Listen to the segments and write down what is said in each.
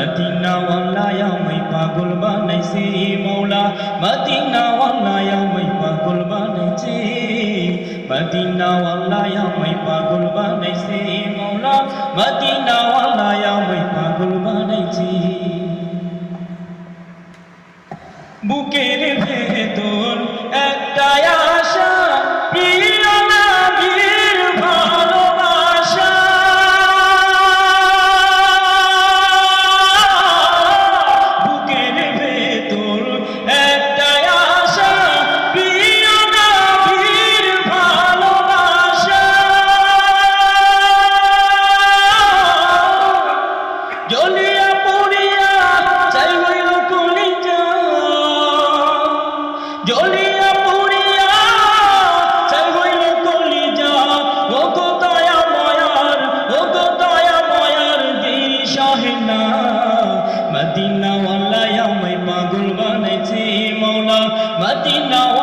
মদিনাওয়ালায় আমায় পাগল বানাইছে, মৌলা। মদিনাওয়ালায় আমায় পাগল বানাইছে, মদিনাওয়ালায় আমায় পাগল বানাইছে, মৌলা। মদিনাওয়ালায় মৌলা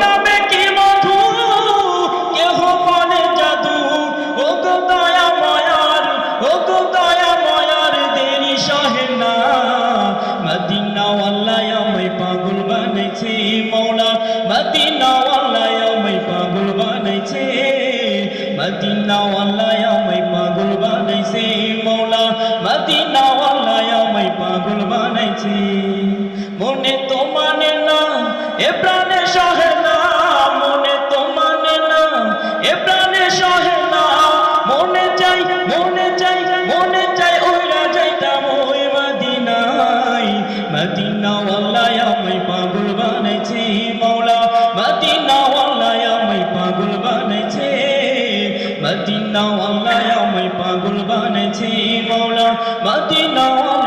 নামে কি মধু কেহ পানে জাদু? ও গো দয়া মায়ার ও গো দয়া মায়ার দেরি সহে না। মদিনাওয়ালায় আমায় বানাইছে মৌলা মদিনাওয়ালায় আমায় পাগল বানাইছে। মদিনাওয়ালায় আমায় পাগল বানাইছে মৌলা মদিনাওয়ালায় আমায় পাগল বানাইছে। মনে তো মানে না, এ প্রাণে মদিনাওয়ালায় আমায় পাগল বানাইছে মৌলা মদিনাওয়ালায় আমায় পাগল বানাইছে, মদিনাওয়ালায় আমায় পাগল বানাইছে মৌলা মদিনাওয়ালায় আমায়